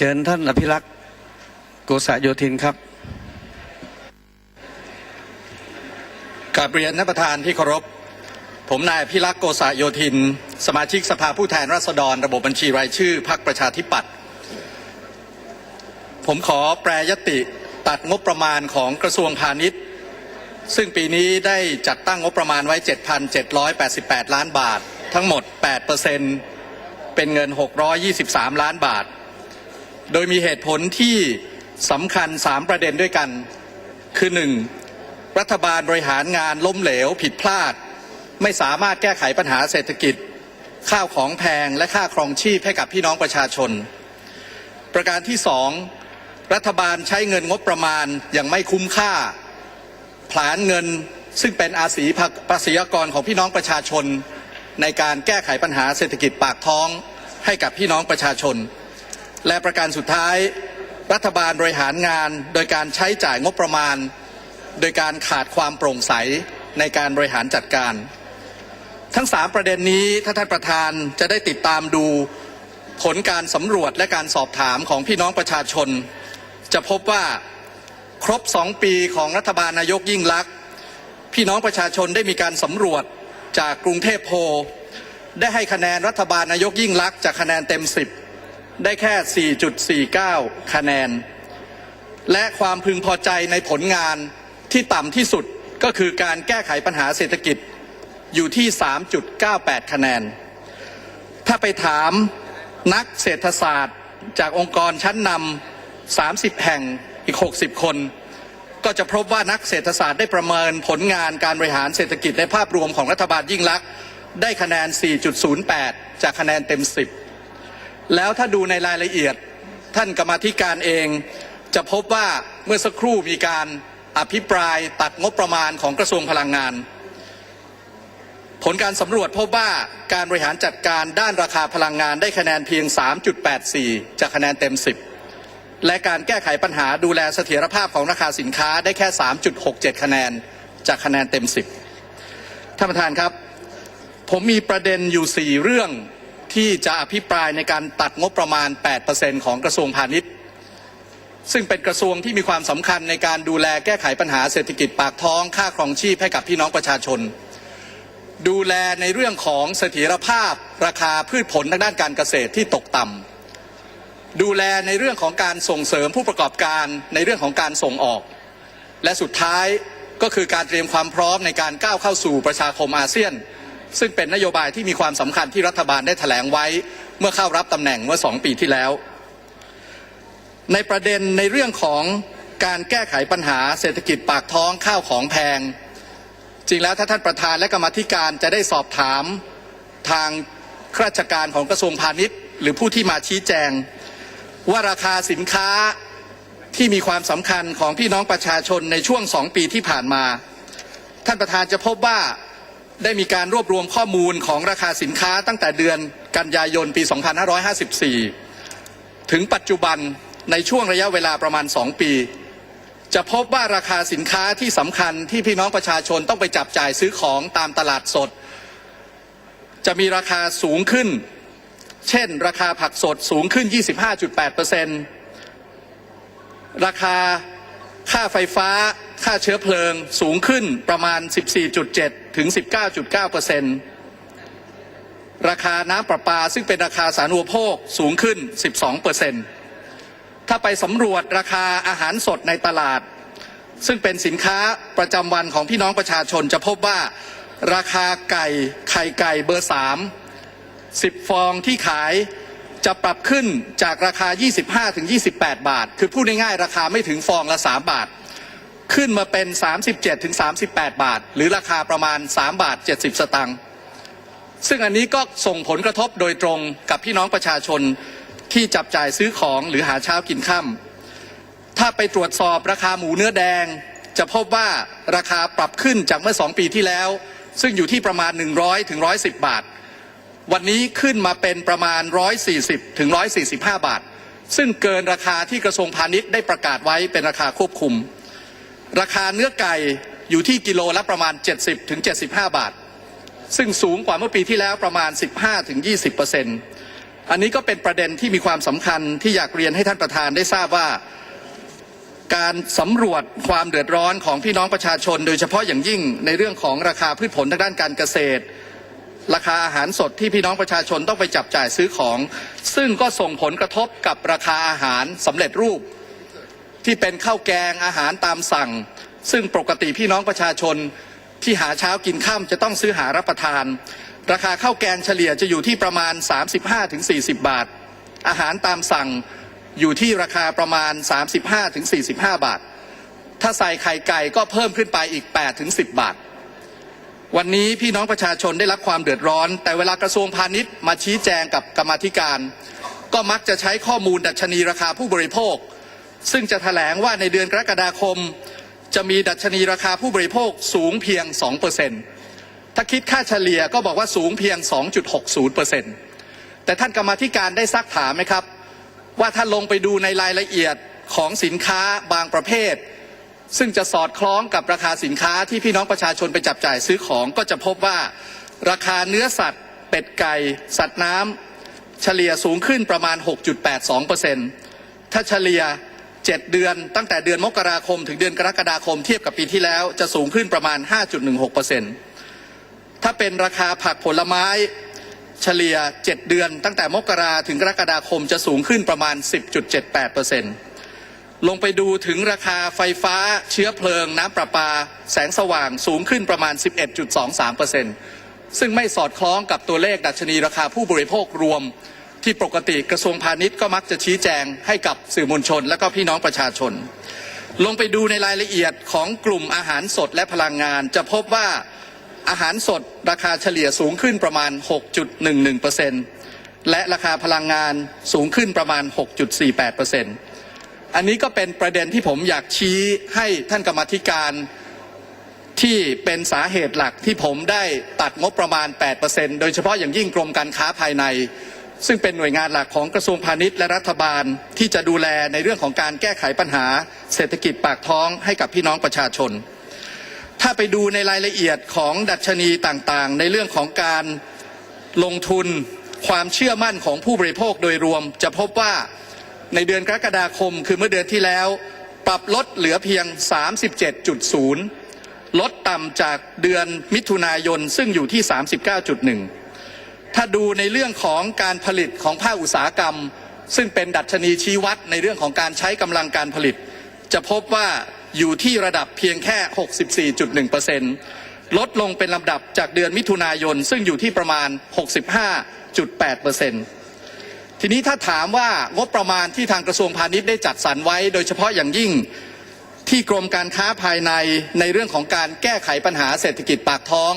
เชิญท่านอภิรักษ์โกษโยธินครับกาบเรียนท่านประธานที่เคารพ ผมนายพิรักษ์โกษะโยธิน สมาชิกสภาผู้แทนราษฎร ระบบบัญชีรายชื่อพรรคประชาธิปัตย์ผมขอแปรยติตัดงบประมาณของกระทรวงพาณิชย์ ซึ่งปีนี้ได้จัดตั้งงบประมาณไว้ 7,788 ล้านบาท ทั้งหมด 8%เป็นเงิน 623 ล้านบาท โดยมีเหตุผลที่สำคัญ 3 ประเด็นด้วยกัน คือ 1. รัฐบาลบริหารงานล้มเหลวผิดพลาด ไม่สามารถแก้ไขปัญหาเศรษฐกิจ ข้าวของแพงและค่าครองชีพให้กับพี่น้องประชาชน ประการที่สองรัฐบาลใช้เงินงบประมาณอย่างไม่คุ้มค่า ผลาญเงินซึ่งเป็นอาศีภาษียากรของพี่น้องประชาชน ในการแก้ไขปัญหาเศรษฐกิจปากท้องให้กับพี่น้องประชาชน และประการสุดท้าย รัฐบาลบริหารงาน โดยการใช้จ่ายงบประมาณ โดยการขาดความโปร่งใสในการบริหารจัดการ ทั้งสามประเด็นนี้ถ้าท่านประธานจะได้ติดตามดูผลการสำรวจและการสอบถามของพี่น้องประชาชน จะพบว่าครบสองปีของรัฐบาลนายกยิ่งลักษณ์พี่น้องประชาชนได้มีการสำรวจจากกรุงเทพโพได้ให้คะแนนรัฐบาลนายกยิ่งลักษณ์จากคะแนนเต็ม10 ได้แค่ 4.49 คะแนน และความพึงพอใจในผลงานที่ต่ำที่สุดก็คือการแก้ไขปัญหาเศรษฐกิจอยู่ที่ 3.98 คะแนน ถ้าไปถามนักเศรษฐศาสตร์จากองค์กรชั้นนำ 30 แห่งอีก 60 คน ก็จะพบว่านักเศรษฐศาสตร์ได้ประเมินผลงานการบริหารเศรษฐกิจในภาพรวมของรัฐบาลยิ่งลักษณ์ได้คะแนน 4.08 จากคะแนนเต็ม 10 แล้วถ้าดูในรายละเอียดท่านกรรมธิการเอง จะพบว่าเมื่อสักครู่มีการอภิปรายตัดงบประมาณของกระทรวงพลังงาน ผลการสำรวจพบว่าการบริหารจัดการด้านราคาพลังงานได้คะแนนเพียง 3.84 จากคะแนนเต็ม 10 และการแก้ไขปัญหาดูแลเสถียรภาพของราคาสินค้าได้แค่ 3.67 คะแนนจากคะแนนเต็ม 10 ท่านประธานครับ ผมมีประเด็นอยู่ 4 เรื่อง ที่จะอภิปรายในการตัดงบประมาณ 8%ของกระทรวงพาณิชย์ ซึ่งเป็นกระทรวงที่มีความสำคัญในการดูแลแก้ไขปัญหาเศรษฐกิจปากท้องค่าครองชีพให้กับพี่น้องประชาชน ดูแลในเรื่องของเสถียรภาพ ราคาพืชผลทางด้านการเกษตรที่ตกต่ำดูแลในเรื่องของการส่งเสริมผู้ประกอบการในเรื่องของการส่งออก และสุดท้ายก็คือการเตรียมความพร้อมในการก้าวเข้าสู่ประชาคมอาเซียน ซึ่งเป็นนโยบายที่มีความสำคัญที่รัฐบาลได้แถลงไว้ เมื่อเข้ารับตำแหน่งเมื่อสองปีที่แล้ว ในประเด็นในเรื่องของการแก้ไขปัญหาเศรษฐกิจปากท้องข้าวของแพง จริงแล้วถ้าท่านประธานและกรรมธิการจะได้สอบถามทางข้าราชการของกระทรวงพาณิชย์ หรือผู้ที่มาชี้แจง ว่าราคาสินค้าที่มีความสำคัญของพี่น้องประชาชนในช่วงสองปีที่ผ่านมา ท่านประธานจะพบว่า ได้มีการรวบรวมข้อมูลของราคาสินค้าตั้งแต่เดือนกันยายนปี 2554 ถึงปัจจุบันในช่วงระยะเวลาประมาณ 2 ปี จะพบว่าราคาสินค้าที่สำคัญที่พี่น้องประชาชนต้องไปจับจ่ายซื้อของตามตลาดสด จะมีราคาสูงขึ้น เช่น ราคาผักสดสูงขึ้น 25.8%ราคาค่าไฟฟ้า ค่าเชื้อเพลิงสูงขึ้นประมาณ 14.7 ถึง 19.9%ราคาน้ำประปาซึ่งเป็นราคาสาธารณูปโภคสูงขึ้น 12%ถ้าไปสำรวจราคาอาหารสดในตลาด ซึ่งเป็นสินค้าประจำวันของพี่น้องประชาชนจะพบว่าราคาไก่ไข่ไก่เบอร์ 3 10 ฟองที่ขายจะปรับขึ้นจากราคา 25ถึง28 บาท คือพูดง่ายๆ ราคาไม่ถึงฟองละ 3 บาท ขึ้นมาเป็น 37ถึง38 บาท หรือราคาประมาณ 3 บาท 70 สตางค์ซึ่งอันนี้ก็ส่งผลกระทบโดยตรงกับพี่น้องประชาชนที่จับจ่ายซื้อของหรือหาเช้ากินค่ำถ้าไปตรวจสอบราคาหมูเนื้อแดง จะพบว่าราคาปรับขึ้นจากเมื่อ 2 ปีที่แล้ว ซึ่งอยู่ที่ประมาณ 100ถึง110 บาท วันนี้ขึ้นมาเป็นประมาณ 140ถึง145 บาท ซึ่งเกินราคาที่กระทรวงพาณิชย์ได้ประกาศไว้เป็นราคาควบคุม ราคาเนื้อไก่อยู่ที่กิโลละประมาณ 70ถึง75 บาท ซึ่งสูงกว่าเมื่อปีที่แล้วประมาณ 15ถึง20เปอร์เซ็นต์อันนี้ก็เป็นประเด็นที่มีความสำคัญที่อยากเรียนให้ท่านประธานได้ทราบว่า การสำรวจความเดือดร้อนของพี่น้องประชาชน โดยเฉพาะอย่างยิ่งในเรื่องของราคาพืชผลทางด้านการเกษตร ราคาอาหารสดที่พี่น้องประชาชนต้องไปจับจ่ายซื้อของ ซึ่งก็ส่งผลกระทบกับราคาอาหารสำเร็จรูป ที่เป็นข้าวแกงอาหารตามสั่ง ซึ่งปกติพี่น้องประชาชนที่หาเช้ากินค่ำจะต้องซื้อหารับประทาน ราคาข้าวแกงเฉลี่ยจะอยู่ที่ประมาณ 35-40 บาท อาหารตามสั่งอยู่ที่ราคาประมาณ 35-45 บาท ถ้าใส่ไข่ไก่ก็เพิ่มขึ้นไปอีก 8-10 บาท วันนี้พี่น้องประชาชนได้รับความเดือดร้อน แต่เวลากระทรวงพาณิชย์มาชี้แจงกับกรรมธิการ ก็มักจะใช้ข้อมูลดัชนีราคาผู้บริโภค ซึ่งจะแถลงว่าในเดือนกรกฎาคม จะมีดัชนีราคาผู้บริโภคสูงเพียง 2%ถ้าคิดค่าเฉลี่ยก็บอกว่าสูงเพียง 2.60%แต่ท่านกรรมธิการได้ซักถามไหมครับ ว่าถ้านลงไปดูในรายละเอียดของสินค้าบางประเภท ซึ่งจะสอดคล้องกับราคาสินค้าที่พี่น้องประชาชนไปจับจ่ายซื้อของก็จะพบว่าราคาเนื้อสัตว์ เป็ดไก่ สัตว์น้ำเฉลี่ยสูงขึ้นประมาณ 6.82%ถ้าเฉลี่ย 7 เดือน ตั้งแต่เดือนมกราคม ถึงเดือนกรกฎาคมเทียบกับปีที่แล้ว จะสูงขึ้นประมาณ 5.16%ถ้าเป็นราคาผักผลไม้เฉลี่ย 7 เดือน ตั้งแต่มกราถึงกรกฎาคมจะสูงขึ้นประมาณ 10.78%ลงไปดูถึงราคาไฟฟ้าเชื้อเพลิง น้ำประปา แสงสว่างสูงขึ้นประมาณ 11.23%ซึ่งไม่สอดคล้องกับตัวเลขดัชนีราคาผู้บริโภครวม ที่ปกติกระทรวงพาณิชย์ก็มักจะชี้แจงให้กับสื่อมวลชน และก็พี่น้องประชาชน ลงไปดูในรายละเอียดของกลุ่มอาหารสดและพลังงาน จะพบว่าอาหารสดราคาเฉลี่ยสูงขึ้นประมาณ 6.11%และราคาพลังงานสูงขึ้นประมาณ 6.48%อันนี้ก็เป็นประเด็นที่ผมอยากชี้ให้ท่านกรรมธิการที่เป็นสาเหตุหลักที่ผมได้ตัดงบประมาณ 8%โดยเฉพาะอย่างยิ่งกรมการค้าภายใน ซึ่งเป็นหน่วยงานหลักของกระทรวงพาณิชย์และรัฐบาลที่จะดูแลในเรื่องของการแก้ไขปัญหา เศรษฐกิจปากท้องให้กับพี่น้องประชาชน ถ้าไปดูในรายละเอียดของดัชนีต่างๆ ในเรื่องของการลงทุนความเชื่อมั่นของผู้บริโภคโดยรวม จะพบว่าในเดือนกรกฎาคม คือเมื่อเดือนที่แล้ว ปรับลดเหลือเพียง 37.0 ลดต่ำจากเดือนมิถุนายนซึ่งอยู่ที่ 39.1 ถ้าดูในเรื่องของการผลิตของภาคอุตสาหกรรม ซึ่งเป็นดัชนีชี้วัดในเรื่องของการใช้กำลังการผลิต จะพบว่าอยู่ที่ระดับเพียงแค่ 64.1%ลดลงเป็นลำดับจากเดือนมิถุนายน ซึ่งอยู่ที่ประมาณ 65.8%ทีนี้ถ้าถามว่างบประมาณที่ทางกระทรวงพาณิชย์ได้จัดสรรไว้ โดยเฉพาะอย่างยิ่งที่กรมการค้าภายในในเรื่องของการแก้ไขปัญหาเศรษฐกิจปากท้อง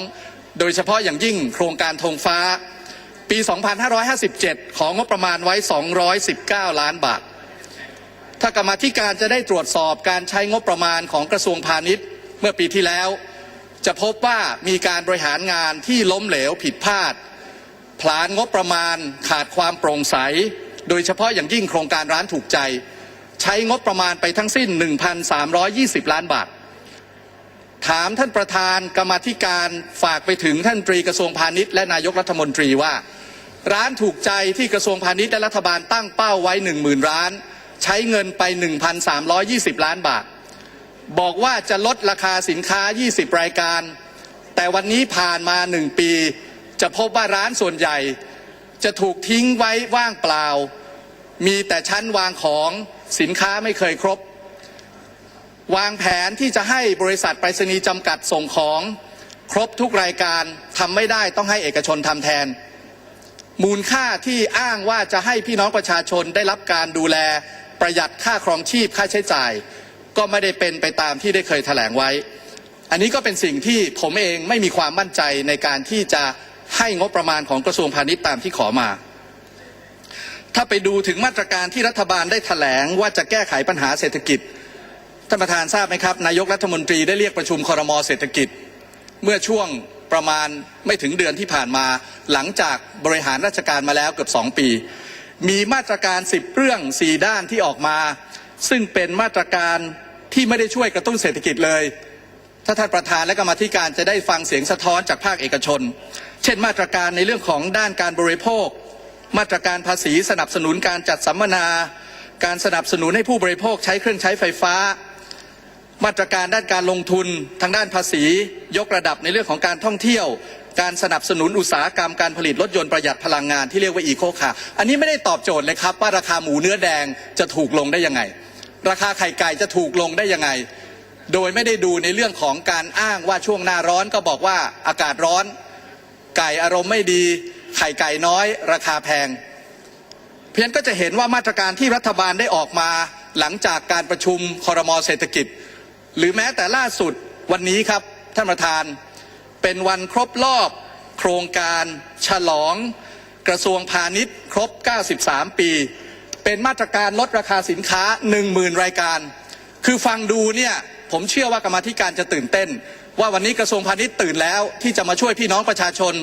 โดยเฉพาะอย่างยิ่งโครงการธงฟ้า ปี 2557 ของงบประมาณไว้ 219 ล้านบาท ถ้ากรรมธิการจะได้ตรวจสอบการใช้งบประมาณของกระทรวงพาณิชย์ เมื่อปีที่แล้ว จะพบว่ามีการบริหารงานที่ล้มเหลวผิดพลาดผลานงบประมาณขาดความโปร่งใส โดยเฉพาะอย่างยิ่งโครงการร้านถูกใจ ใช้งบประมาณไปทั้งสิ้น 1,320 ล้านบาท ถามท่านประธานกรรมธิการฝากไปถึงท่านตรีกระทรวงพาณิชย์และนายกรัฐมนตรีว่า ร้านถูกใจที่กระทรวงพาณิชย์และรัฐบาลตั้งเป้าไว้ 10,000 ร้าน ใช้เงินไป 1,320 ล้านบาท บอกว่าจะลดราคาสินค้า 20 รายการ แต่วันนี้ผ่านมาหนึ่งปี จะพบว่าร้านส่วนใหญ่ จะถูกทิ้งไว้ว่างเปล่า มีแต่ชั้นวางของสินค้าไม่เคยครบ วางแผนที่จะให้บริษัทไปรษณีย์จำกัดส่งของ ครบทุกรายการทำไม่ได้ต้องให้เอกชนทำแทน มูลค่าที่อ้างว่าจะให้พี่น้องประชาชนได้รับการดูแลประหยัดค่าครองชีพค่าใช้จ่าย ก็ไม่ได้เป็นไปตามที่ได้เคยแถลงไว้ อันนี้ก็เป็นสิ่งที่ผมเองไม่มีความมั่นใจในการที่จะให้งบประมาณของกระทรวงพาณิชย์ตามที่ขอมา ถ้าไปดูถึงมาตรการที่รัฐบาลได้แถลงว่าจะแก้ไขปัญหาเศรษฐกิจท่านประธานทราบไหมครับ นายกรัฐมนตรีได้เรียกประชุมคอรมอเศรษฐกิจ เมื่อช่วง ประมาณไม่ถึงเดือนที่ผ่านมา หลังจากบริหารราชการมาแล้วเกือบสองปี มีมาตรการสิบเรื่องสี่ด้านที่ออกมา ซึ่งเป็นมาตรการที่ไม่ได้ช่วยกระตุ้นเศรษฐกิจเลย ถ้าท่านประธานและกรรมธิการจะได้ฟังเสียงสะท้อนจากภาคเอกชน เช่นมาตรการในเรื่องของด้านการบริโภค มาตรการภาษีสนับสนุนการจัดสัมมนา การสนับสนุนให้ผู้บริโภคใช้เครื่องใช้ไฟฟ้า มาตรการด้านการลงทุนทางด้านภาษี ยกระดับในเรื่องของการท่องเที่ยว การสนับสนุนอุตสาหกรรมการผลิตรถยนต์ประหยัดพลังงานที่เรียกว่าอีโคคาอันนี้ไม่ได้ตอบโจทย์เลยครับ ว่าราคาหมูเนื้อแดงจะถูกลงได้ยังไง ราคาไข่ไก่จะถูกลงได้ยังไง โดยไม่ได้ดูในเรื่องของการอ้างว่าช่วงหน้าร้อนก็บอกว่าอากาศร้อน ไก่อารมณ์ไม่ดี ไข่ไก่น้อย ราคาแพง เพียงก็จะเห็นว่ามาตรการที่รัฐบาลได้ออกมาหลังจากการประชุมคอรมอเศรษฐกิจ หรือแม้แต่ล่าสุดวันนี้ครับท่านประธาน เป็นวันครบรอบโครงการฉลองกระทรวงพาณิชย์ครบ 93 ปี เป็นมาตรการลดราคาสินค้า 10,000 รายการ คือฟังดูเนี่ยผมเชื่อว่ากรรมธิการจะตื่นเต้น ว่าวันนี้กระทรวงพาณิชย์ตื่นแล้ว ที่จะมาช่วยพี่น้องประชาชน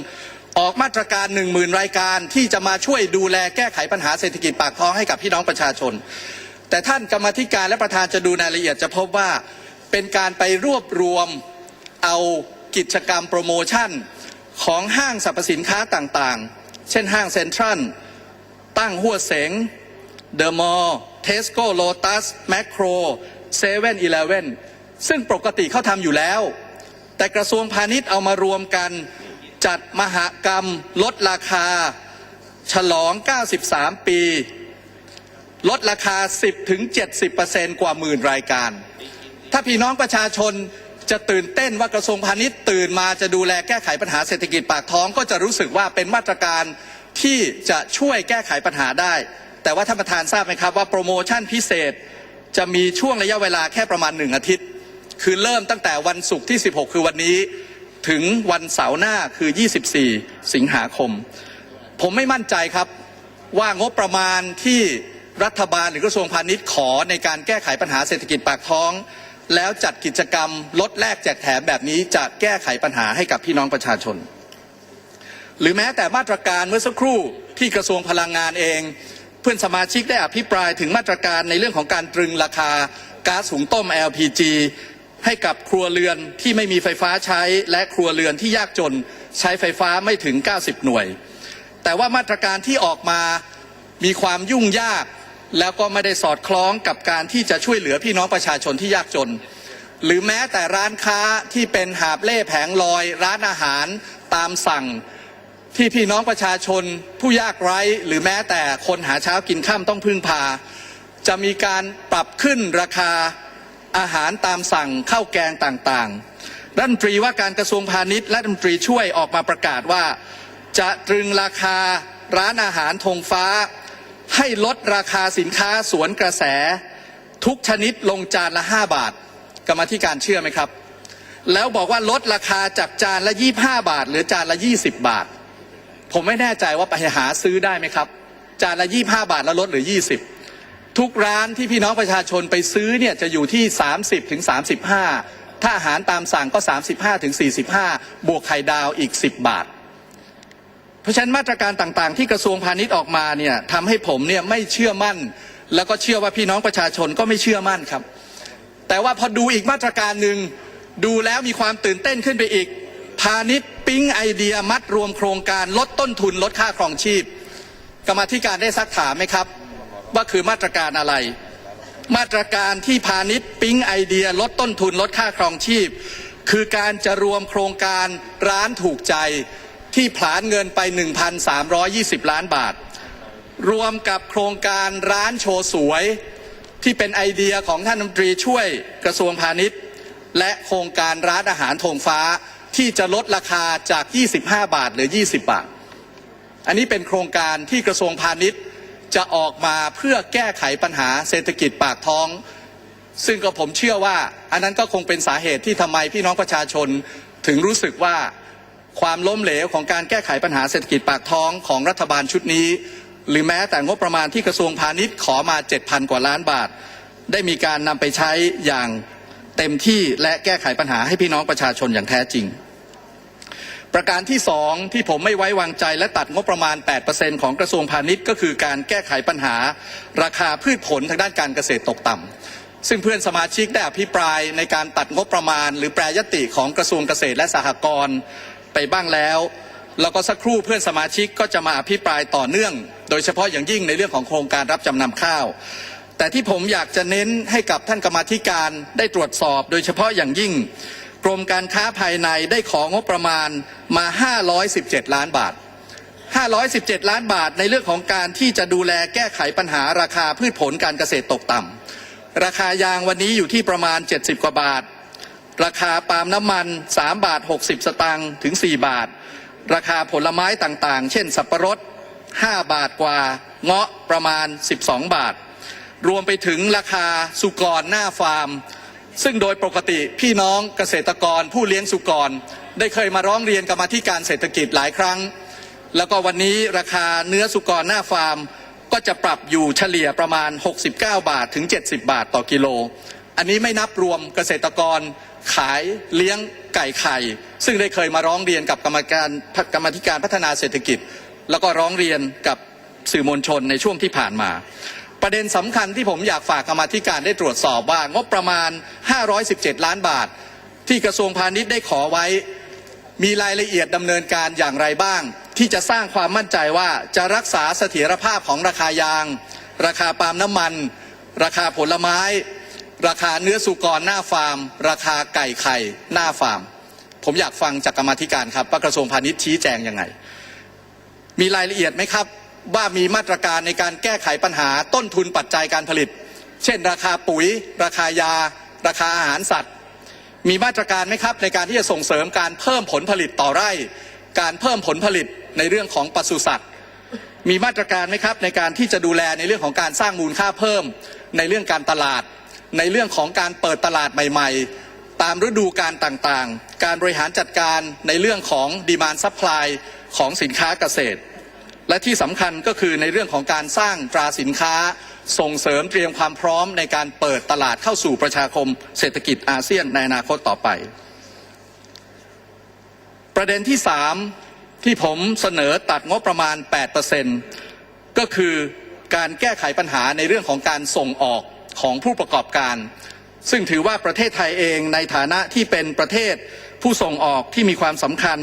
ออกมาตรการ10,000 รายการ ที่จะมาช่วยดูแลแก้ไขปัญหาเศรษฐกิจปากท้องให้กับพี่น้องประชาชน แต่ท่านกรรมธิการและประธานจะดูรายละเอียดจะพบว่า เป็นการไปรวบรวมเอากิจกรรมโปรโมชั่นของห้างสรรพสินค้าต่างๆ เช่นห้างเซ็นทรัล ตั้งหัวเสงเดอะมอลล์เทสโก้โลตัสแมคโครเซเว่นอีเลเว่นซึ่งปกติเขาทำอยู่แล้ว แต่กระทรวงพาณิชย์เอามารวมกันจัดมหกรรม ลดราคา ฉลอง 93 ปี ลดราคา 10-70%กว่าหมื่นรายการ ถ้าพี่น้องประชาชนจะตื่นเต้นว่ากระทรวงพาณิชย์ตื่นมาจะดูแลแก้ไขปัญหาเศรษฐกิจปากท้องก็จะรู้สึกว่าเป็นมาตรการที่จะช่วยแก้ไขปัญหาได้ แต่ว่าท่านประธานทราบไหมครับว่าโปรโมชั่นพิเศษจะมีช่วงระยะเวลาแค่ประมาณหนึ่งอาทิตย์ คือเริ่มตั้งแต่วันศุกร์ที่ 16 คือวันนี้ถึงวันเสาร์หน้าคือ 24 สิงหาคม ผมไม่มั่นใจครับว่างบประมาณที่รัฐบาลหรือกระทรวงพาณิชย์ขอในการแก้ไขปัญหาเศรษฐกิจปากท้อง แล้วจัดกิจกรรมลดแลกแจกแถมแบบนี้จะแก้ไขปัญหาให้กับพี่น้องประชาชน หรือแม้แต่มาตรการเมื่อสักครู่ที่กระทรวงพลังงานเอง เพื่อนสมาชิกได้อภิปรายถึงมาตรการในเรื่องของการตรึงราคาก๊าซหุงต้ม LPG ให้กับครัวเรือนที่ไม่มีไฟฟ้าใช้และครัวเรือนที่ยากจนใช้ไฟฟ้าไม่ถึง 90 หน่วย แต่ว่ามาตรการที่ออกมามีความยุ่งยาก แล้วก็ไม่ได้สอดคล้องกับการที่จะช่วยเหลือพี่น้องประชาชนที่ยากจน หรือแม้แต่ร้านค้าที่เป็นหาบเล่แผงลอย ร้านอาหารตามสั่งที่พี่น้องประชาชนผู้ยากไร้ หรือแม้แต่คนหาเช้ากินข้ามต้องพึ่งพา จะมีการปรับขึ้นราคาอาหารตามสั่งข้าวแกงต่างๆรัฐมนตรีว่าการกระทรวงพาณิชย์และรัฐมนตรีช่วยออกมาประกาศว่า จะตรึงราคาร้านอาหารธงฟ้า ให้ลดราคาสินค้าสวนกระแส ทุกชนิดลงจานละ 5 บาท กรรมธิการเชื่อไหมครับ แล้วบอกว่าลดราคาจากจานละ 25 บาท หรือจานละ 20 บาท ผมไม่แน่ใจว่าไปหาซื้อได้ไหมครับ จานละ 25 บาทแล้วลดหรือ 20 ทุกร้านที่พี่น้องประชาชนไปซื้อเนี่ยจะอยู่ที่ 30ถึง35 ถ้าอาหารตามสั่งก็ 35ถึง45 บวกไข่ดาวอีก 10 บาท เพราะฉะนั้นมาตรการต่างๆ ที่กระทรวงพาณิชย์ออกมาเนี่ยทำให้ผมเนี่ยไม่เชื่อมั่น แล้วก็เชื่อว่าพี่น้องประชาชนก็ไม่เชื่อมั่นครับ แต่ว่าพอดูอีกมาตรการหนึ่งดูแล้วมีความตื่นเต้นขึ้นไปอีก พาณิชย์ปิ๊งไอเดียมัดรวมโครงการลดต้นทุนลดค่าครองชีพ กรรมธิการได้ซักถามไหมครับ ว่าคือมาตรการอะไร มาตรการที่พาณิชย์ปิ๊งไอเดียลดต้นทุนลดค่าครองชีพ คือการจะรวมโครงการร้านถูกใจ ที่ผลานเงินไป 1,320 ล้านบาท รวมกับโครงการร้านโชว์สวย ที่เป็นไอเดียของท่านรัฐมนตรีช่วยกระทรวงพาณิชย์ และโครงการร้านอาหารธงฟ้าที่จะลดราคาจาก 25 บาทเหรือ 20 บาท อันนี้เป็นโครงการที่กระทรวงพาณิชย์จะออกมาเพื่อแก้ไขปัญหาเศรษฐกิจปากท้อง ซึ่งก็ผมเชื่อว่า อันนั้นก็คงเป็นสาเหตุที่ทำไมพี่น้องประชาชนถึงรู้สึกว่า ความล้มเหลวของการแก้ไขปัญหาเศรษฐกิจปากท้องของรัฐบาลชุดนี้ หรือแม้แต่งบประมาณที่กระทรวงพาณิชย์ขอมา 7,000 กว่าล้านบาท ได้มีการนำไปใช้อย่างเต็มที่และแก้ไขปัญหาให้พี่น้องประชาชนอย่างแท้จริง ประการที่สองที่ผมไม่ไว้วางใจและตัดงบประมาณ 8%ของกระทรวงพาณิชย์ก็คือการแก้ไขปัญหา ราคาพืชผลทางด้านการเกษตรตกต่ำซึ่งเพื่อนสมาชิกได้อภิปรายในการตัดงบประมาณ หรือแปรยติของกระทรวงเกษตรและสหกรณ์ ไปบ้างแล้ว แล้วก็สักครู่เพื่อนสมาชิกก็จะมาอภิปรายต่อเนื่อง โดยเฉพาะอย่างยิ่งในเรื่องของโครงการรับจำนำข้าว แต่ที่ผมอยากจะเน้นให้กับท่านกรรมาธิการได้ตรวจสอบ โดยเฉพาะอย่างยิ่ง กรมการค้าภายในได้ของบประมาณมา 517 ล้านบาท 517 ล้านบาทในเรื่องของการที่จะดูแลแก้ไขปัญหาราคาพืชผลการเกษตรตกต่ำราคายางวันนี้อยู่ที่ประมาณ 70 กว่าบาท ราคาปาล์มน้ำมัน 3 บาท 60 สตางค์ถึง 4 บาท ราคาผลไม้ต่างๆ เช่น สับประรด 5 บาทกว่า เงาะประมาณ 12 บาท รวมไปถึงราคาสุกรหน้าฟาร์ม ซึ่งโดยปกติพี่น้องเกษตรกรผู้เลี้ยงสุกร ได้เคยมาร้องเรียนกรรมาธิการเศรษฐกิจหลายครั้ง แล้วก็วันนี้ราคาเนื้อสุกรหน้าฟาร์มก็จะปรับอยู่เฉลี่ยประมาณ 69 บาทถึง 70 บาทต่อกิโล อันนี้ไม่นับรวมเกษตรกร ขายเลี้ยงไก่ไข่ ซึ่งได้เคยมาร้องเรียนกับกรรมการกรรมธิการพัฒนาเศรษฐกิจ แล้วก็ร้องเรียนกับสื่อมวลชนในช่วงที่ผ่านมา ประเด็นสำคัญที่ผมอยากฝากกรรมธิการได้ตรวจสอบว่างบประมาณ 517 ล้านบาท ที่กระทรวงพาณิชย์ได้ขอไว้ มีรายละเอียดดำเนินการอย่างไรบ้าง ที่จะสร้างความมั่นใจว่าจะรักษาเสถียรภาพของราคายาง ราคาปาล์มน้ำมัน ราคาผลไม้ ราคาเนื้อสุกรหน้าฟาร์ม ราคาไก่ไข่หน้าฟาร์ม ผมอยากฟังจากกรรมธิการครับว่ากระทรวงพาณิชย์ชี้แจงยังไง มีรายละเอียดไหมครับ ว่ามีมาตรการในการแก้ไขปัญหาต้นทุนปัจจัยการผลิต เช่น ราคาปุ๋ย ราคายา ราคาอาหารสัตว์ มีมาตรการไหมครับ ในการที่จะส่งเสริมการเพิ่มผลผลิตต่อไร่ การเพิ่มผลผลิตในเรื่องของปศุสัตว์มีมาตรการไหมครับในการที่จะดูแลในเรื่องของการสร้างมูลค่าเพิ่มในเรื่องการตลาด ในเรื่องของการเปิดตลาดใหม่ ๆ ตามฤดูการต่างๆ การบริหารจัดการในเรื่องของดีมานซัพพลายของสินค้าเกษตร และที่สำคัญก็คือในเรื่องของการสร้างตราสินค้า ส่งเสริมเตรียมความพร้อมในการเปิดตลาดเข้าสู่ประชาคม เศรษฐกิจอาเซียนในอนาคตต่อไป ประเด็นที่สามที่ผมเสนอตัดงบประมาณ 8%ก็คือการแก้ไขปัญหาในเรื่องของการส่งออก ของผู้ประกอบการ ซึ่งถือว่าประเทศไทยเองในฐานะที่เป็นประเทศผู้ส่งออกที่มีความสำคัญ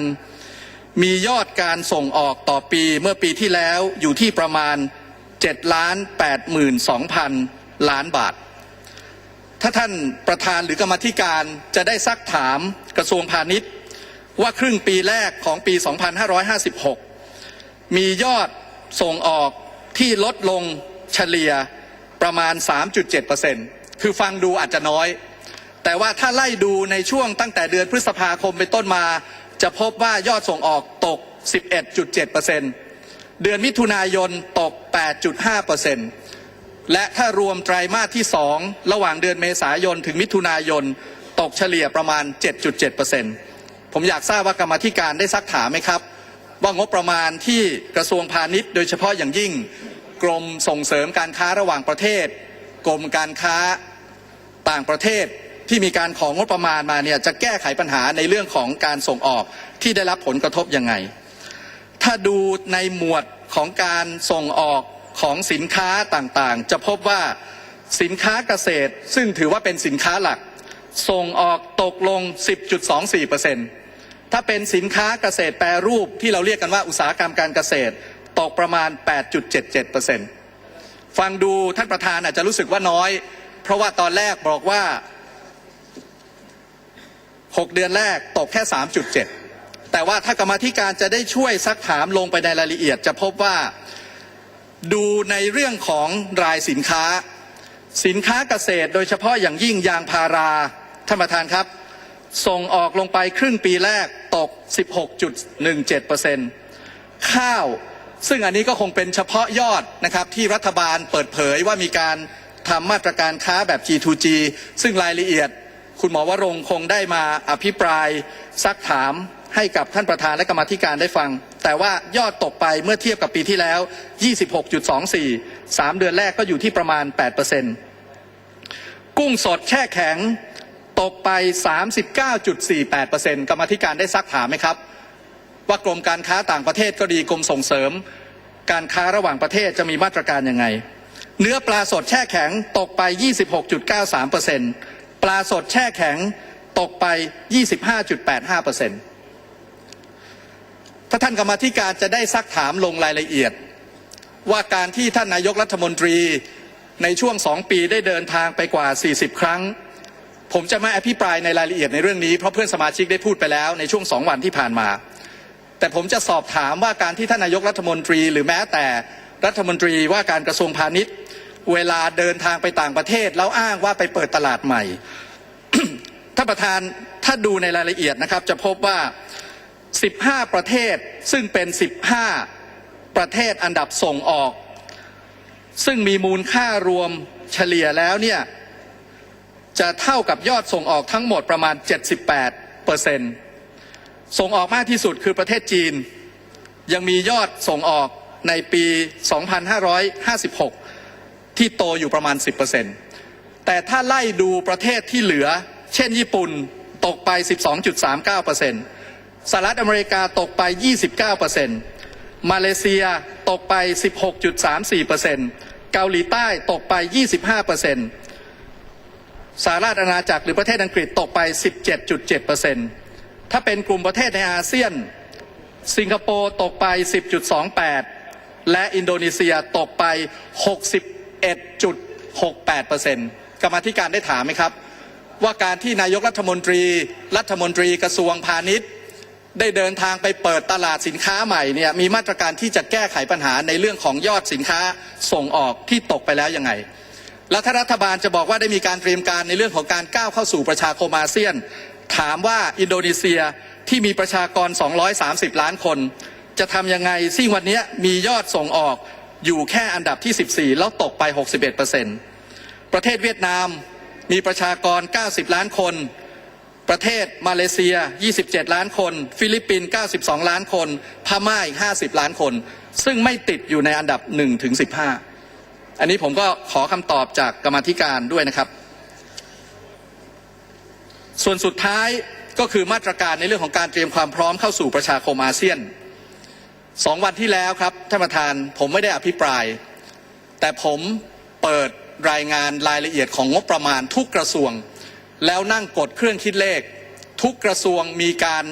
มียอดการส่งออกต่อปีเมื่อปีที่แล้วอยู่ที่ประมาณ7ล้าน82,000 ล้านบาท ถ้าท่านประธานหรือกรรมธิการจะได้ซักถามกระทรวงพาณิชย์ ว่าครึ่งปีแรกของปี 2556 มียอดส่งออกที่ลดลงเฉลี่ย ประมาณ 3.7%คือฟังดูอาจจะน้อย แต่ว่าถ้าไล่ดูในช่วงตั้งแต่เดือนพฤษภาคมเป็นต้นมา จะพบว่ายอดส่งออกตก 11.7%เดือนมิถุนายนตก 8.5%และถ้ารวมไตรมาสที่ 2 ระหว่างเดือนเมษายนถึงมิถุนายนตกเฉลี่ยประมาณ 7.7%ผมอยากทราบว่ากรรมธิการได้ซักถามไหมครับ ว่างบประมาณที่กระทรวงพาณิชย์ โดยเฉพาะอย่างยิ่ง กรมส่งเสริมการค้าระหว่างประเทศ กรมการค้าต่างประเทศที่มีการของงบประมาณมาเนี่ยจะแก้ไขปัญหาในเรื่องของการส่งออกที่ได้รับผลกระทบยังไง ถ้าดูในหมวดของการส่งออกของสินค้าต่างๆ จะพบว่าสินค้าเกษตร ซึ่งถือว่าเป็นสินค้าหลัก ส่งออกตกลง 10.24%ถ้าเป็นสินค้าเกษตรแปรรูปที่เราเรียกกันว่าอุตสาหกรรมการเกษตร กประมาณ 8.77%ฟังดูท่านประธานอาจจะรู้สึกว่าน้อย เพราะว่าตอนแรกบอกว่า 6 เดือนแรกตกแค่ 3.7 แต่ว่าถ้ากรรมธิการจะได้ช่วยซักถามลงไปในรายละเอียด จะพบว่าดูในเรื่องของรายสินค้า สินค้าเกษตร โดยเฉพาะอย่างยิ่งยางพาราท่านประธานครับ ส่งออกลงไปครึ่งปีแรกตก 16.17%ข้าว ซึ่งอันนี้ก็คงเป็นเฉพาะยอดนะครับที่รัฐบาลเปิดเผยว่ามีการทำมาตรการค้าแบบ G2G ซึ่งรายละเอียด คุณหมอวรงคงได้มาอภิปรายซักถามให้กับท่านประธานและกรรมธิการได้ฟัง แต่ว่ายอดตกไปเมื่อเทียบกับปีที่แล้ว 26.24 3 เดือนแรกก็อยู่ที่ประมาณ 8%กุ้งสดแช่แข็งตกไป 39.48%กรรมธิการได้ซักถามไหมครับ ว่ากรมการค้าต่างประเทศก็ดีกรมส่งเสริม การค้าระหว่างประเทศจะมีมาตรการยังไง เนื้อปลาสดแช่แข็งตกไป 26.93%ปลาสดแช่แข็งตกไป 25.85%ถ้าท่านกรรมธิการจะได้ซักถามลงรายละเอียด ว่าการที่ท่านนายกรัฐมนตรีในช่วงสองปีได้เดินทางไปกว่า 40 ครั้ง ผมจะไม่อภิปรายในรายละเอียดในเรื่องนี้เพราะเพื่อนสมาชิกได้พูดไปแล้วในช่วงสองวันที่ผ่านมา แต่ผมจะสอบถามว่าการที่ท่านนายกรัฐมนตรี หรือแม้แต่รัฐมนตรีว่าการกระทรวงพาณิชย์ เวลาเดินทางไปต่างประเทศ แล้วอ้างว่าไปเปิดตลาดใหม่ท่านประธานถ้าดูในรายละเอียดนะครับ จะพบว่า 15 ประเทศซึ่งเป็น 15 ประเทศอันดับส่งออก ซึ่งมีมูลค่ารวมเฉลี่ยแล้วเนี่ยจะเท่ากับยอดส่งออกทั้งหมดประมาณ 78เปอร์เซ็นต์ ส่งออกมากที่สุดคือประเทศจีน ยังมียอดส่งออกในปี 2556 ที่โตอยู่ประมาณ 10%แต่ถ้าไล่ดูประเทศที่เหลือ เช่นญี่ปุ่นตกไป 12.39%สหรัฐอเมริกาตกไป 29%มาเลเซียตกไป 16.34%เกาหลีใต้ตกไป 25%สหราชอาณาจักรหรือประเทศอังกฤษตกไป 17.7% ถ้าเป็นกลุ่มประเทศในอาเซียน สิงคโปร์ตกไป 10.28 และอินโดนีเซียตกไป 61.68%กรรมาธิการได้ถามไหมครับ ว่าการที่นายกรัฐมนตรี รัฐมนตรีกระทรวงพาณิชย์ ได้เดินทางไปเปิดตลาดสินค้าใหม่เนี่ยมีมาตรการที่จะแก้ไขปัญหาในเรื่องของยอดสินค้าส่งออกที่ตกไปแล้วยังไงแล้วถ้ารัฐบาลจะบอกว่าได้มีการเตรียมการในเรื่องของการก้าวเข้าสู่ประชาคมอาเซียน ถามว่าอินโดนีเซียที่มีประชากร 230 ล้านคน จะทำยังไงซึ่งวันนี้มียอดส่งออกอยู่แค่อันดับที่ 14 แล้วตกไป 61%ประเทศเวียดนามมีประชากร 90 ล้านคน ประเทศมาเลเซีย 27 ล้านคน ฟิลิปปินส์ 92 ล้านคน พม่าอีก 50 ล้านคน ซึ่งไม่ติดอยู่ในอันดับ1ถึง15 อันนี้ผมก็ขอคำตอบจากกรรมธิการด้วยนะครับ ส่วนสุดท้ายก็คือมาตรการในเรื่องของการเตรียมความพร้อมเข้าสู่ประชาคมอาเซียนสองวันที่แล้วครับท่านประธานผมไม่ได้อภิปราย แต่ผมเปิดรายงานรายละเอียดของงบประมาณทุกกระทรวง แล้วนั่งกดเครื่องคิดเลข ทุกกระทรวงมีการ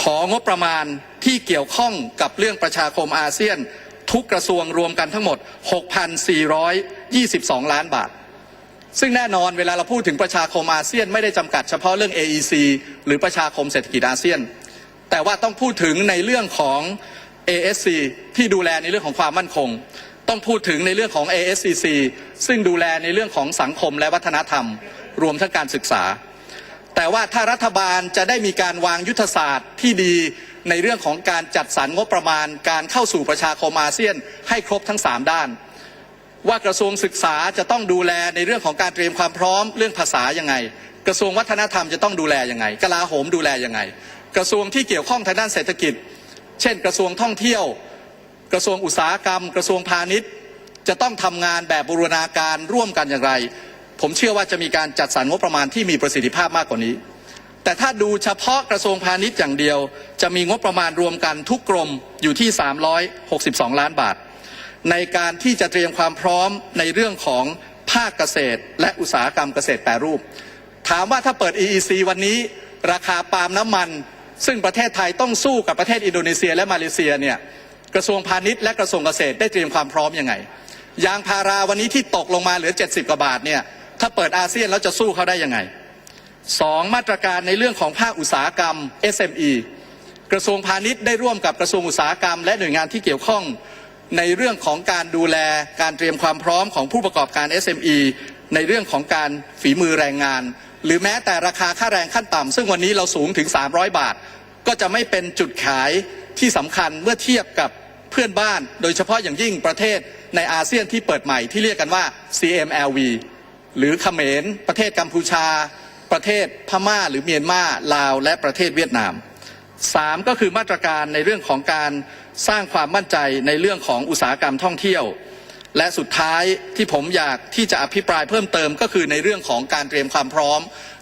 ของบประมาณที่เกี่ยวข้องกับเรื่องประชาคมอาเซียน ทุกกระทรวงรวมกันทั้งหมด 6,422 ล้านบาท ซึ่งแน่นอนเวลาเราพูดถึงประชาคมอาเซียนไม่ได้จำกัดเฉพาะเรื่อง AEC หรือประชาคมเศรษฐกิจอาเซียน แต่ว่าต้องพูดถึงในเรื่องของ ASC ที่ดูแลในเรื่องของความมั่นคง ต้องพูดถึงในเรื่องของ ASCC ซึ่งดูแลในเรื่องของสังคมและวัฒนธรรม รวมทั้งการศึกษา แต่ว่าถ้ารัฐบาลจะได้มีการวางยุทธศาสตร์ที่ดีในเรื่องของการจัดสรรงบประมาณ การเข้าสู่ประชาคมอาเซียน ให้ครบทั้ง 3 ด้าน ว่ากระทรวงศึกษาจะต้องดูแลในเรื่องของการเตรียมความพร้อมเรื่องภาษายังไง กระทรวงวัฒนธรรมจะต้องดูแลยังไงกลาโหมดูแลยังไง กระทรวงที่เกี่ยวข้องทางด้านเศรษฐกิจ เช่น กระทรวงท่องเที่ยว กระทรวงอุตสาหกรรม กระทรวงพาณิชย์ จะต้องทำงานแบบบูรณาการร่วมกันอย่างไร ผมเชื่อว่าจะมีการจัดสรรงบประมาณที่มีประสิทธิภาพมากกว่านี้ แต่ถ้าดูเฉพาะกระทรวงพาณิชย์อย่างเดียว จะมีงบประมาณรวมกันทุกกรมอยู่ที่ 362 ล้านบาท ในการที่จะเตรียมความพร้อมในเรื่องของภาคเกษตร และอุตสาหกรรมเกษตรแปรรูป ถามว่าถ้าเปิด EEC วันนี้ ราคาปาล์มน้ำมัน ซึ่งประเทศไทยต้องสู้กับประเทศอินโดนีเซียและมาเลเซียเนี่ยกระทรวงพาณิชย์และกระทรวงเกษตรได้เตรียมความพร้อมยังไง ยางพาราวันนี้ที่ตกลงมาเหลือ 70กว่าบาทเนี่ยถ้าเปิดอาเซียนแล้วจะสู้เขาได้ยังไงสองมาตรการในเรื่องของภาคอุตสาหกรรม SME กระทรวงพาณิชย์ได้ร่วมกับกระทรวงอุตสาหกรรมและหน่วยงานที่เกี่ยวข้อง ในเรื่องของการดูแลการเตรียมความพร้อมของผู้ประกอบการ SME ในเรื่องของการฝีมือแรงงาน หรือแม้แต่ราคาค่าแรงขั้นต่ำซึ่งวันนี้เราสูงถึง 300 บาท ก็จะไม่เป็นจุดขายที่สำคัญเมื่อเทียบกับเพื่อนบ้าน โดยเฉพาะอย่างยิ่งประเทศในอาเซียนที่เปิดใหม่ที่เรียกกันว่า CMLV หรือเขมร ประเทศกัมพูชา ประเทศพม่า หรือเมียนมาลาว และประเทศเวียดนาม สามก็คือมาตรการในเรื่องของการสร้างความมั่นใจในเรื่องของอุตสาหกรรมท่องเที่ยว และสุดท้ายที่ผมอยากที่จะอภิปรายเพิ่มเติมก็คือในเรื่องของการเตรียมความพร้อม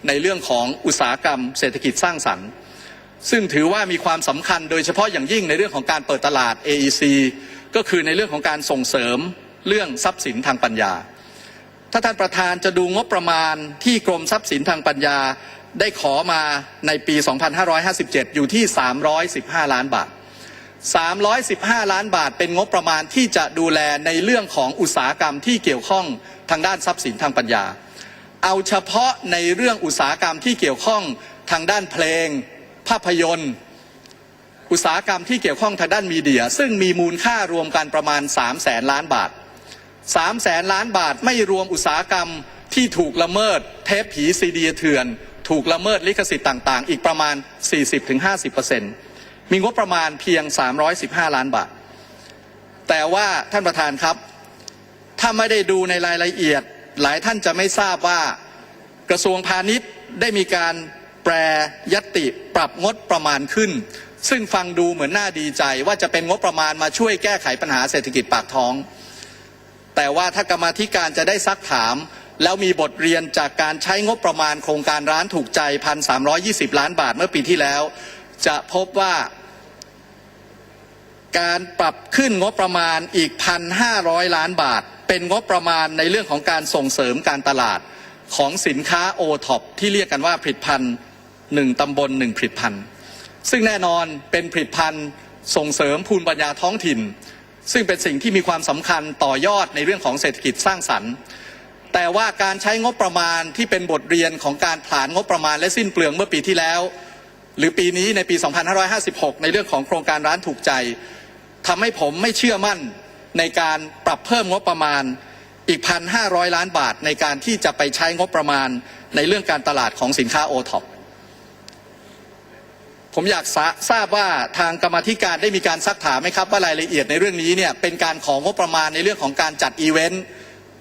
ในเรื่องของอุตสาหกรรม เศรษฐกิจสร้างสรรค์ ซึ่งถือว่ามีความสำคัญโดยเฉพาะอย่างยิ่งในเรื่องของการเปิดตลาด AEC ก็คือในเรื่องของการส่งเสริมเรื่องทรัพย์สินทางปัญญา ถ้าท่านประธานจะดูงบประมาณที่กรมทรัพย์สินทางปัญญา ได้ขอมาในปี 2557 อยู่ที่ 315 ล้านบาท 315 ล้านบาทเป็นงบประมาณที่จะดูแลในเรื่องของอุตสาหกรรมที่เกี่ยวข้องทางด้านทรัพย์สินทางปัญญา เอาเฉพาะในเรื่องอุตสาหกรรมที่เกี่ยวข้องทางด้านเพลง ภาพยนตร์ อุตสาหกรรมที่เกี่ยวข้องทางด้านมีเดีย ซึ่งมีมูลค่ารวมกันประมาณ3แสนล้านบาท3แสนล้านบาทไม่รวมอุตสาหกรรมที่ถูกละเมิด เทปผีซีดีเถื่อน ถูกละเมิดลิขสิทธิ์ต่างๆ อีกประมาณ 40-50%มีงบประมาณเพียง 315 ล้านบาท แต่ว่าท่านประธานครับ ถ้าไม่ได้ดูในรายละเอียด หลายท่านจะไม่ทราบว่ากระทรวงพาณิชย์ได้มีการแปรยติปรับงบประมาณขึ้น ซึ่งฟังดูเหมือนน่าดีใจว่าจะเป็นงบประมาณมาช่วยแก้ไขปัญหาเศรษฐกิจปากท้อง แต่ว่าถ้ากรรมธิการจะได้ซักถาม แล้วมีบทเรียนจากการใช้งบประมาณโครงการร้านถูกใจ 1,320 ล้านบาทเมื่อปีที่แล้ว จะพบว่า การปรับขึ้นงบประมาณอีก 1,500 ล้านบาท เป็นงบประมาณในเรื่องของการส่งเสริมการตลาดของสินค้าโอท็อปที่เรียกกันว่าผลิตภัณฑ์หนึ่งตำบลหนึ่งผลิตภัณฑ์ ซึ่งแน่นอนเป็นผลิตภัณฑ์ส่งเสริมภูมิปัญญาท้องถิ่น ซึ่งเป็นสิ่งที่มีความสำคัญต่อยอดในเรื่องของเศรษฐกิจสร้างสรรค์ แต่ว่าการใช้งบประมาณที่เป็นบทเรียนของการผลาญงบประมาณและสิ้นเปลืองเมื่อปีที่แล้ว หรือปีนี้ในปี 2556 ในเรื่องของโครงการร้านถูกใจทำให้ผมไม่เชื่อมั่นในการปรับเพิ่มงบประมาณอีก 1,500 ล้านบาทในการที่จะไปใช้งบประมาณในเรื่องการตลาดของสินค้าโอท็อปผมอยากทราบว่าทางกรรมธิการได้มีการซักถามไหมครับว่ารายละเอียดในเรื่องนี้เนี่ยเป็นการของงบประมาณในเรื่องของการจัดอีเวนต์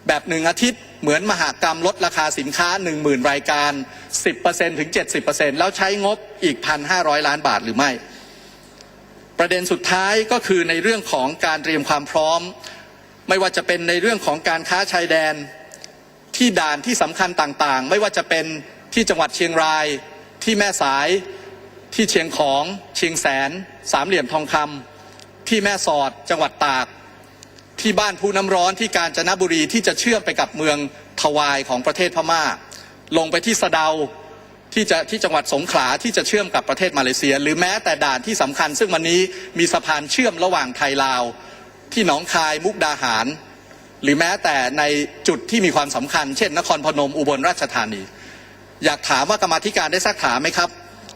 แบบหนึ่งอาทิตย์ เหมือนมหากรรมลดราคาสินค้า 10,000 รายการ 10%ถึง 70%แล้วใช้งบอีก 1,500 ล้านบาทหรือไม่ ประเด็นสุดท้ายก็คือในเรื่องของการเตรียมความพร้อม ไม่ว่าจะเป็นในเรื่องของการค้าชายแดน ที่ด่านที่สำคัญต่างๆ ไม่ว่าจะเป็นที่จังหวัดเชียงราย ที่แม่สาย ที่เชียงของ เชียงแสน สามเหลี่ยมทองคำที่แม่สอด จังหวัดตาก ที่บ้านผู้น้ำร้อนที่กาญจนบุรีที่จะเชื่อมไปกับเมืองทวายของประเทศพม่า ลงไปที่สะเดาที่จะที่จังหวัดสงขลาที่จะเชื่อมกับประเทศมาเลเซีย หรือแม้แต่ด่านที่สำคัญ ซึ่งวันนี้มีสะพานเชื่อมระหว่างไทยลาว ที่หนองคายมุกดาหาร หรือแม้แต่ในจุดที่มีความสำคัญ เช่น นครพนมอุบลราชธานี อยากถามว่ากรรมธิการได้ซักถามไหมครับ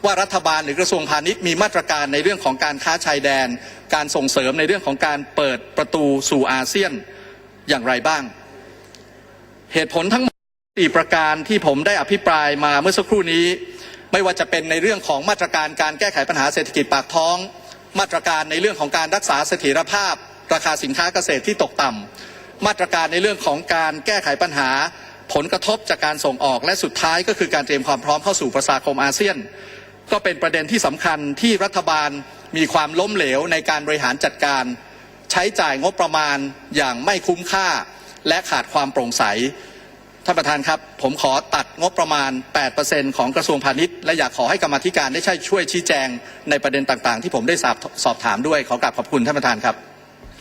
ว่ารัฐบาลหรือกระทรวงพาณิชย์มีมาตรการในเรื่องของการค้าชายแดน การส่งเสริมในเรื่องของการเปิดประตูสู่อาเซียนอย่างไรบ้าง เหตุผลทั้งหมดสี่ประการที่ผมได้อภิปรายมาเมื่อสักครู่นี้ ไม่ว่าจะเป็นในเรื่องของมาตรการการแก้ไขปัญหาเศรษฐกิจปากท้อง มาตรการในเรื่องของการรักษาเสถียรภาพ ราคาสินค้าเกษตรที่ตกต่ำมาตรการในเรื่องของการแก้ไขปัญหาผลกระทบจากการส่งออกและสุดท้ายก็คือการเตรียมความพร้อมเข้าสู่ประชาคมอาเซียน ก็เป็นประเด็นที่สำคัญที่รัฐบาลมีความล้มเหลวในการบริหารจัดการ ใช้จ่ายงบประมาณอย่างไม่คุ้มค่า และขาดความโปร่งใสท่านประธานครับ ผมขอตัดงบประมาณ 8%ของกระทรวงพาณิชย์ และอยากขอให้กรรมธิการได้ช่วยชี้แจงในประเด็นต่างๆ ที่ผมได้สอบสอบถามด้วยขอกราบขอบคุณท่านประธานครับ